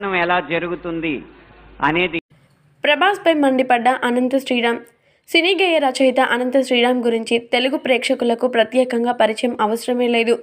ఎలా జరుగుతుంది అనేది ప్రభాస్పై మండిపడ్డ అనంత శ్రీరామ్ సినీ గేయ రచయిత అనంత శ్రీరామ్ గురించి తెలుగు ప్రేక్షకులకు ప్రత్యేకంగా పరిచయం అవసరమే లేదు.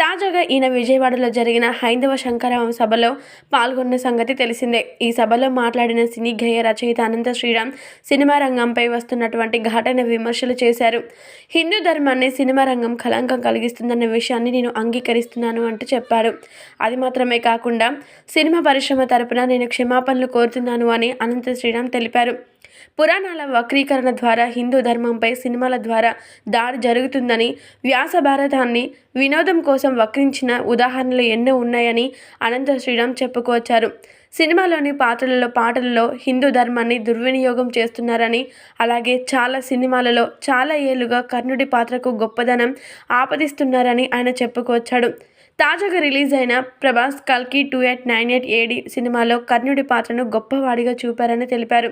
తాజాగా ఈయన విజయవాడలో జరిగిన హైందవ శంకరరావు సభలో పాల్గొన్న సంగతి తెలిసిందే. ఈ సభలో మాట్లాడిన సినీ గేయ రచయిత అనంత శ్రీరామ్ సినిమా రంగంపై వస్తున్నటువంటి ఘాటైన విమర్శలు చేశారు. హిందూ ధర్మాన్ని సినిమా రంగం కళంకం కలిగిస్తుందన్న విషయాన్ని నేను అంగీకరిస్తున్నాను అంటూ చెప్పారు అది మాత్రమే కాకుండా సినిమా పరిశ్రమ తరపున నేను క్షమాపణలు కోరుతున్నాను అని అనంత శ్రీరామ్ తెలిపారు. పురాణాల వక్రీకరణ ద్వారా హిందూ ధర్మంపై సినిమాల ద్వారా దాడి జరుగుతుందని వ్యాస భారతాన్ని వినోదం కోసం వక్రించిన ఉదాహరణలు ఎన్నో ఉన్నాయని అనంత శ్రీరామ్ చెప్పుకొచ్చారు సినిమాలోని పాత్రలలో పాటలలో హిందూ ధర్మాన్ని దుర్వినియోగం చేస్తున్నారని అలాగే చాలా సినిమాలలో చాలా ఏళ్ళుగా కర్ణుడి పాత్రకు గొప్పదనం ఆపదిస్తున్నారని ఆయన చెప్పుకొచ్చాడు తాజాగా రిలీజ్ అయిన ప్రభాస్ కల్కి two eight nine eight AD సినిమాలో కర్ణుడి పాత్రను గొప్పవాడిగా చూపారని తెలిపారు.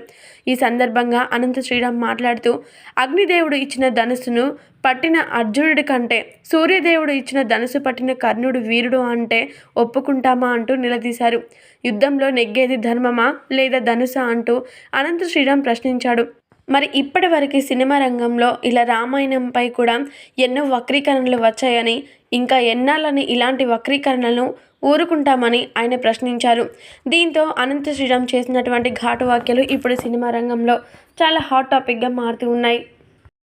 ఈ సందర్భంగా అనంత శ్రీరామ్ మాట్లాడుతూ అగ్నిదేవుడు ఇచ్చిన ధనుసును పట్టిన అర్జునుడి కంటే సూర్యదేవుడు ఇచ్చిన ధనుసు పట్టిన కర్ణుడు వీరుడు అంటే ఒప్పుకుంటామా అంటూ నిలదీశారు. యుద్ధంలో నెగ్గేది ధర్మమా లేదా ధనుసా అంటూ అనంత శ్రీరామ్ ప్రశ్నించాడు. మరి ఇప్పటివరకు సినిమా రంగంలో ఇలా రామాయణంపై కూడా ఎన్నో వక్రీకరణలు వచ్చాయని ఇంకా ఎన్నాళ్ళని ఇలాంటి వక్రీకరణలను ఊరుకుంటామని ఆయన ప్రశ్నించారు. దీంతో అనంత శ్రీరామ్ చేసినటువంటి ఘాటు వ్యాఖ్యలు ఇప్పుడు సినిమా రంగంలో చాలా హాట్ టాపిక్గా మారుతూ ఉన్నాయి.